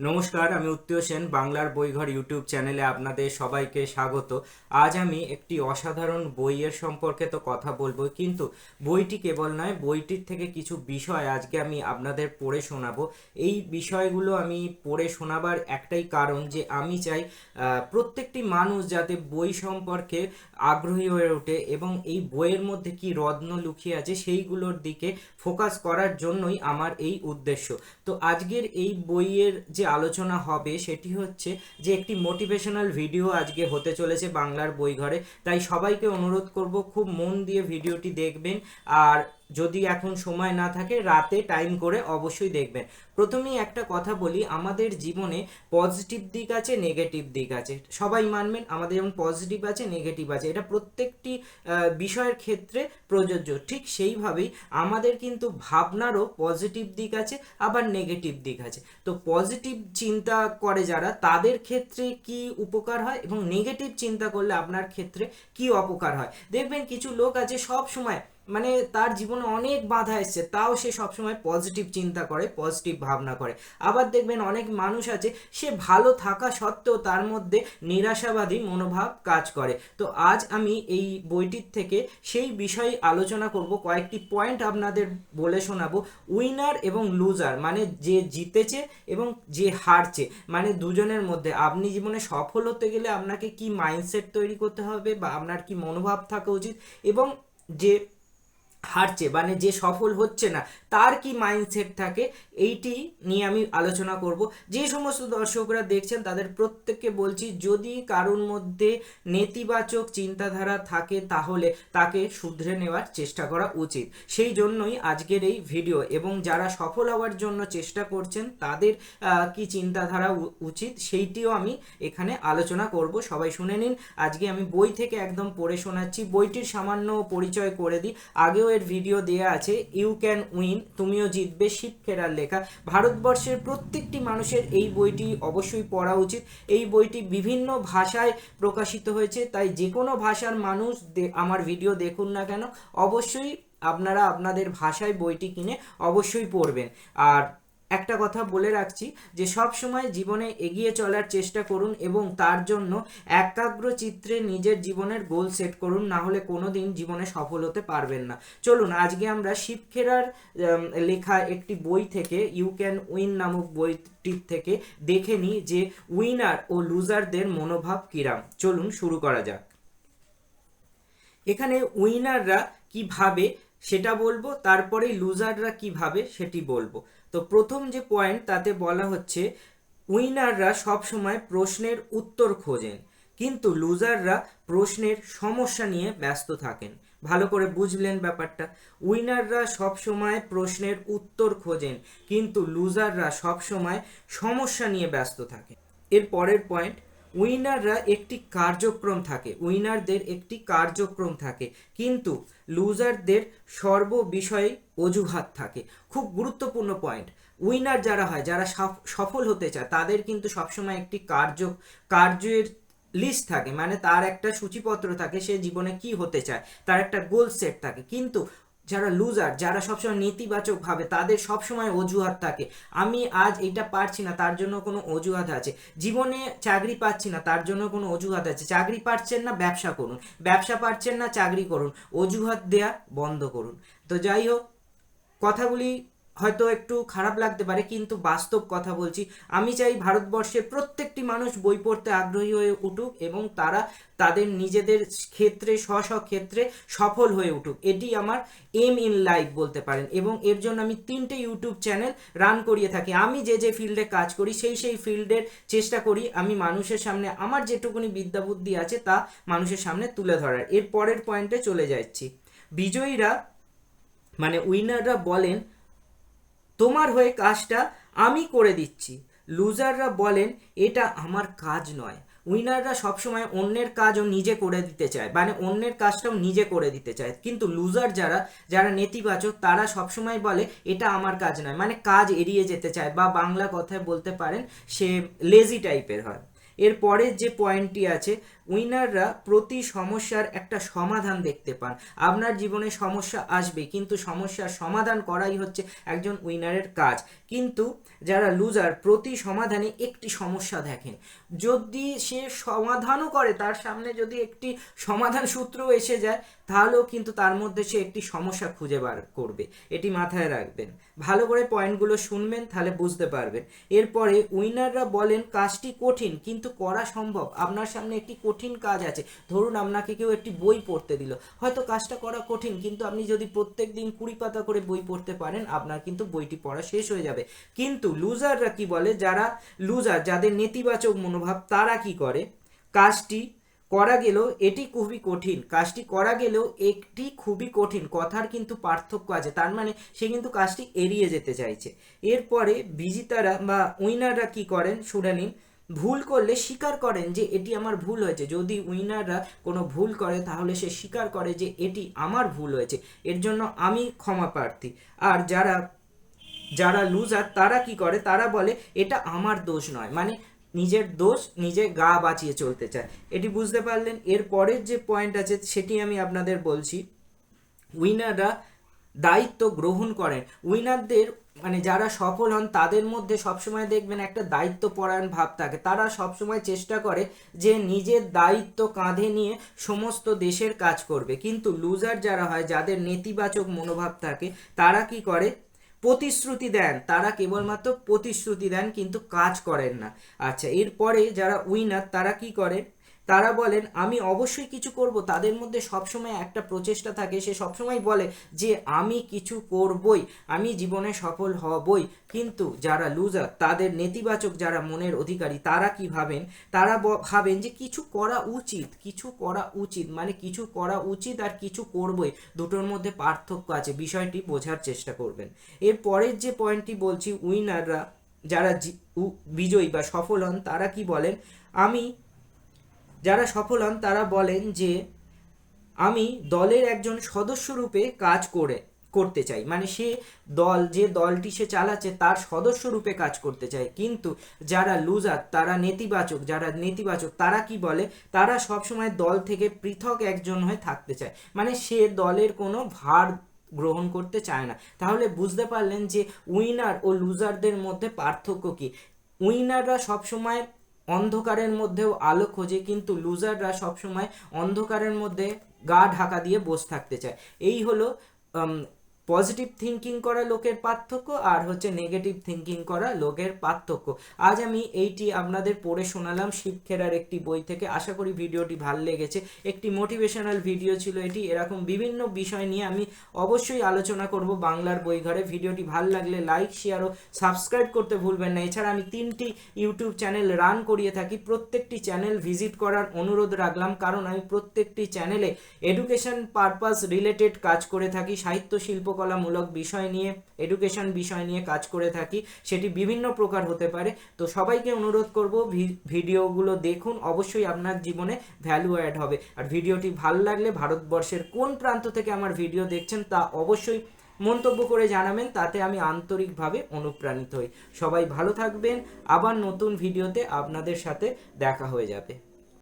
নমস্কার, আমি উত্তীয় সেন, বাংলার বইঘর ইউটিউব চ্যানেলে আপনাদের সবাইকে স্বাগত। আজ আমি একটি অসাধারণ বইয়ের সম্পর্কে তো কথা বলব, কিন্তু বইটি কেবল নয়, বইটির থেকে কিছু বিষয় আজকে আমি আপনাদের পড়ে শোনাবো। এই বিষয়গুলো আমি পড়ে শোনাবার একটাই কারণ যে আমি চাই প্রত্যেকটি মানুষ যাতে বই সম্পর্কে আগ্রহী হয়ে ওঠে এবং এই বইয়ের মধ্যে কি রত্ন লুকিয়ে আছে সেইগুলোর দিকে ফোকাস করার জন্যই আমার এই উদ্দেশ্য। তো আজকের এই বইয়ের যে আলোচনা হবে সেটি হচ্ছে যে একটি মোটিভেশনাল ভিডিও আজকে হতে চলেছে বাংলার বইঘরে। তাই সবাইকে অনুরোধ করব, খুব মন দিয়ে ভিডিওটি দেখবেন। আর যদি এখন সময় না থাকে, রাতে টাইম করে অবশ্যই দেখবেন। প্রথমেই একটা কথা বলি, আমাদের জীবনে পজিটিভ দিক আছে নেগেটিভ দিক আছে। সবাই মানবেন, আমাদের যেমন পজিটিভ আছে নেগেটিভ আছে। এটা প্রত্যেকটি বিষয়ের ক্ষেত্রে প্রযোজ্য। ঠিক সেইভাবেই আমাদের কিন্তু ভাবনারও পজিটিভ দিক আছে, আবার নেগেটিভ দিক আছে। তো পজিটিভ চিন্তা করে যারা, তাদের ক্ষেত্রে কি উপকার হয় এবং নেগেটিভ চিন্তা করলে আপনার ক্ষেত্রে কি অপকার হয়? দেখবেন কিছু লোক আছে সব সময় মানে তার জীবনে অনেক বাধা এসছে, তাও সে সবসময় পজিটিভ চিন্তা করে পজিটিভ ভাবনা করে। আবার দেখবেন অনেক মানুষ আছে, সে ভালো থাকা সত্ত্বেও তার মধ্যে নিরাশাবাদী মনোভাব কাজ করে। তো আজ আমি এই বইটির থেকে সেই বিষয়ে আলোচনা করব, কয়েকটি পয়েন্ট আপনাদের বলে শোনাবো। উইনার এবং লুজার মানে যে জিতেছে এবং যে হারছে মানে দুজনের মধ্যে। আপনি জীবনে সফল হতে গেলে আপনাকে কি মাইন্ডসেট তৈরি করতে হবে বা আপনার কি মনোভাব থাকা উচিত? এবং যে হারছে মানে যে সফল হচ্ছে না, তার কি মাইন্ডসেট থাকে? এইটি নিয়ে আমি আলোচনা করব। যে সমস্ত দর্শকরা দেখছেন, তাদের প্রত্যেককে বলছি, যদি কারোর মধ্যে নেতিবাচক চিন্তাধারা থাকে, তাহলে তাকে শুধরে নেওয়ার চেষ্টা করা উচিত। সেই জন্যই আজকের এই ভিডিও এবং যারা সফল হওয়ার জন্য চেষ্টা করছেন, তাদের কি চিন্তাধারা উচিত, সেইটিও আমি এখানে আলোচনা করব। সবাই শুনে নিন। আজকে আমি বই থেকে একদম পড়ে শোনাচ্ছি। বইটির সামান্য পরিচয় করে দিই। আগেও এর ভিডিও দেয়া আছে ইউ ক্যান উইন তুমিও জিতবে শিব খেরার লেখা ভারতবর্ষের প্রত্যেকটি মানুষের এই বইটি অবশ্যই পড়া উচিত এই বইটি বিভিন্ন ভাষায় প্রকাশিত হয়েছে, তাই যে কোনো ভাষার মানুষ আমার ভিডিও দেখুন না কেন, অবশ্যই আপনারা আপনাদের ভাষায় বইটি কিনে অবশ্যই পড়বেন। আর একটা কথা বলে রাখছি যে সব সময় জীবনে এগিয়ে চলার চেষ্টা করুন এবং তার জন্য একাগ্র চিত্রে নিজের জীবনের গোল সেট করুন, না হলে কোনোদিন জীবনে সফল হতে পারবেন না। চলুন, আজকে আমরা শিবখেরার লেখা একটি বই থেকে ইউ ক্যান উইন নামক বইটির থেকে দেখে নিই যে উইনার ও লুজারদের মনোভাব কিরাম। চলুন শুরু করা যাক। এখানে উইনাররা কি ভাবে সেটা বলব, তারপরে লুজাররা কি ভাবে সেটি বলব। তো প্রথম যে পয়েন্ট তাতে বলা হচ্ছে উইনাররা সবসময় প্রশ্নের উত্তর খোঁজেন, কিন্তু লুজাররা প্রশ্নের সমস্যা নিয়ে ব্যস্ত থাকেন। ভালো করে বুঝলেন ব্যাপারটা। উইনাররা সবসময় প্রশ্নের উত্তর খোঁজেন, কিন্তু লুজাররা সবসময় সমস্যা নিয়ে ব্যস্ত থাকেন। এর পরের পয়েন্ট উইনাররা একটি কার্যক্রম থাকে, উইনারদের একটি কার্যক্রম থাকে, কিন্তু লুজারদের সর্ব বিষয়ে অজুহাত থাকে। খুব গুরুত্বপূর্ণ পয়েন্ট উইনার যারা হয়, যারা সফল হতে চায়, তাদের কিন্তু সবসময় একটি কার্য, কার্যের লিস্ট থাকে মানে তার একটা সূচিপত্র থাকে, সে জীবনে কি হতে চায়, তার একটা গোল সেট থাকে। কিন্তু যারা লুজার যারা সবসময় নেতিবাচক ভাবে, তাদের সবসময় অজুহাত থাকে। আমি আজ এটা পারছি না, তার জন্য কোনো অজুহাত আছে। জীবনে চাকরি পাচ্ছি না, তার জন্য কোনো অজুহাত আছে। চাকরি পাচ্ছেন না, ব্যবসা করুন। ব্যবসা পাচ্ছেন না, চাকরি করুন। অজুহাত দেয়া বন্ধ করুন। তো যাই হোক, কথাগুলি হয়তো একটু খারাপ লাগতে পারে, কিন্তু বাস্তব কথা বলছি। আমি চাই ভারতবর্ষের প্রত্যেকটি মানুষ বই পড়তে আগ্রহী হয়ে উঠুক এবং তারা তাদের নিজেদের ক্ষেত্রে স্ব স্ব ক্ষেত্রে সফল হয়ে উঠুক। এটি আমার এম ইন লাইফ বলতে পারেন এবং এর জন্য আমি তিনটে ইউটিউব চ্যানেল রান করিয়ে থাকি। আমি যে যে ফিল্ডে কাজ করি, সেই সেই ফিল্ডের চেষ্টা করি। আমি মানুষের সামনে, আমার যেটুকুনি বিদ্যা বুদ্ধি আছে তা মানুষের সামনে তুলে ধরার। এর পরের পয়েন্টে চলে যাচ্ছি। বিজয়ীরা মানে উইনাররা বলেন তোমার হয়ে কাজটা আমি করে দিচ্ছি। লুজাররা বলেন, এটা আমার কাজ নয়। উইনাররা সবসময় অন্যের কাজও নিজে করে দিতে চায় মানে অন্যের কাজটাও নিজে করে দিতে চায়। কিন্তু লুজার যারা যারা নেতিবাচক, তারা সবসময় বলে, এটা আমার কাজ নয়। মানে কাজ এড়িয়ে যেতে চায় বা বাংলা কথায় বলতে পারেন, সে লেজি টাইপের হয়। এর পরের যে পয়েন্টটি আছে উইনাররা প্রতি সমস্যার একটা সমাধান দেখতে পান। আপনার জীবনে সমস্যা আসবে, কিন্তু সমস্যার সমাধান করাই হচ্ছে একজন উইনারের কাজ। কিন্তু যারা লুজার, প্রতি সমাধানে একটি সমস্যা দেখেন। যদি সে সমাধানও করে, তার সামনে যদি একটি সমাধান সূত্র এসে যায়, তাহলেও কিন্তু তার মধ্যে সে একটি সমস্যা খুঁজে বার করবে। এটি মাথায় রাখবেন। ভালো করে পয়েন্টগুলো শুনবেন, তাহলে বুঝতে পারবেন। এরপরে উইনাররা বলেন, কাজটি কঠিন, কিন্তু করা সম্ভব। আপনার সামনে একটি কঠিন কাজ আছে। ধরুন আপনাকে কেউ একটি বই পড়তে দিল। হয়তো কাজটা করা কঠিন, কিন্তু আপনি যদি প্রত্যেক দিন কুড়ি পাতা করে বই পড়তে পারেন, আপনার কিন্তু বইটি পড়া শেষ হয়ে যাবে। কিন্তু লুজাররা কি বলে? যারা লুজার যাদের নেতিবাচক মনোভাব, তারা কি করে? কাজটি করা গেলেও এটি খুবই কঠিন। কাজটি করা গেলেও একটি খুবই কঠিন। কথার কিন্তু পার্থক্য আছে। তার মানে সে কিন্তু কাজটি এড়িয়ে যেতে চাইছে। এরপরে বিজিতারা বা উইনাররা কি করেন? শুনে নিন। ভুল করলে স্বীকার করেন যে এটি আমার ভুল হয়েছে। যদি উইনাররা কোনো ভুল করে, তাহলে সে স্বীকার করে যে এটি আমার ভুল হয়েছে। এর জন্য আমি ক্ষমা প্রার্থী। আর যারা যারা লুজার তারা কি করে? তারা বলে, এটা আমার দোষ নয়। মানে নিজের দোষ নিজে গা বাঁচিয়ে চলতে চায়। এটি বুঝতে পারলেন। এর পরের যে পয়েন্ট আছে, সেটি আমি আপনাদের বলছি। উইনাররা দায়িত্ব গ্রহণ করেন উইনারদের মানে যারা সফল হন, তাদের মধ্যে সবসময় দেখবেন একটা দায়িত্ব পরায়ণ ভাব থাকে। তারা সবসময় চেষ্টা করে যে নিজের দায়িত্ব কাঁধে নিয়ে সমস্ত দেশের কাজ করবে। কিন্তু লুজার যারা হয়, যাদের নেতিবাচক মনোভাব থাকে, তারা কি করে? প্রতিশ্রুতি দেন। তারা কেবলমাত্র প্রতিশ্রুতি দেন, কিন্তু কাজ করেন না। আচ্ছা এরপরে যারা উইনার, তারা কি করেন তারা বলেন, আমি অবশ্যই কিছু করব। তাদের মধ্যে সবসময় একটা প্রচেষ্টা থাকে, সে সবসময় বলে যে, আমি কিছু করবই, আমি জীবনে সফল হবই। কিন্তু যারা লুজার তাদের নেতিবাচক যারা মনের অধিকারী, তারা কি ভাবেন? তারা ভাবেন যে, কিছু করা উচিত, কিছু করা উচিত। মানে কিছু করা উচিত আর কিছু করবই, দুটোর মধ্যে পার্থক্য আছে, বিষয়টি বোঝার চেষ্টা করবেন। এর পরের যে পয়েন্টটি বলছি উইনাররা যারা বিজয়ী বা সফল হন, তারা কি বলেন? আমি যারা সফল হন তারা বলেন যে, আমি দলের একজন সদস্য রূপে কাজ করে, করতে চাই। মানে সে দল, যে দলটি সে চালাচ্ছে, তার সদস্য রূপে কাজ করতে চায়। কিন্তু যারা লুজার, তারা নেতিবাচক, যারা নেতিবাচক, তারা কি বলে? তারা সবসময় দল থেকে পৃথক একজন হয়ে থাকতে চায়। মানে সে দলের কোনো ভার গ্রহণ করতে চায় না। তাহলে বুঝতে পারলেন যে, উইনার ও লুজারদের মধ্যে পার্থক্য কি? উইনাররা সবসময় অন্ধকারের মধ্যেও আলো খোঁজে, কিন্তু লুজাররা সবসময় অন্ধকারের মধ্যে গা ঢাকা দিয়ে বসে থাকতে চায়। এই হলো পজিটিভ থিঙ্কিং করা লোকের পার্থক্য আর হচ্ছে নেগেটিভ থিঙ্কিং করা লোকের পার্থক্য। আজ আমি এইটি আপনাদের পড়ে শোনালাম শিক্ষেরার একটি বই থেকে। আশা করি ভিডিওটি ভালো লেগেছে। একটি মোটিভেশনাল ভিডিও ছিল এটি। এরকম বিভিন্ন বিষয় নিয়ে আমি অবশ্যই আলোচনা করব বাংলার বই ঘরে। ভিডিওটি ভালো লাগলে লাইক শেয়ার ও সাবস্ক্রাইব করতে ভুলবেন না। এছাড়া আমি তিনটি ইউটিউব চ্যানেল রান করিয়ে থাকি। প্রত্যেকটি চ্যানেল ভিজিট করার অনুরোধ রাখলাম। কারণ আমি প্রত্যেকটি চ্যানেলে এডুকেশন পারপাস রিলেটেড কাজ করে থাকি। সাহিত্য শিল্পকলামূলক বিষয় নিয়ে এডুকেশন বিষয় নিয়ে কাজ করে থাকি, সেটি বিভিন্ন প্রকার হতে পারে। তো সবাইকে অনুরোধ করব ভিডিওগুলো দেখুন, অবশ্যই আপনার জীবনে ভ্যালু অ্যাড হবে। আর ভিডিওটি ভালো লাগলে ভারতবর্ষের কোন প্রান্ত থেকে আমার ভিডিও দেখছেন তা অবশ্যই মন্তব্য করে জানাবেন, তাতে আমি আন্তরিকভাবে অনুপ্রাণিত হই। সবাই ভালো থাকবেন, আবার নতুন ভিডিওতে আপনাদের সাথে দেখা হয়ে যাবে।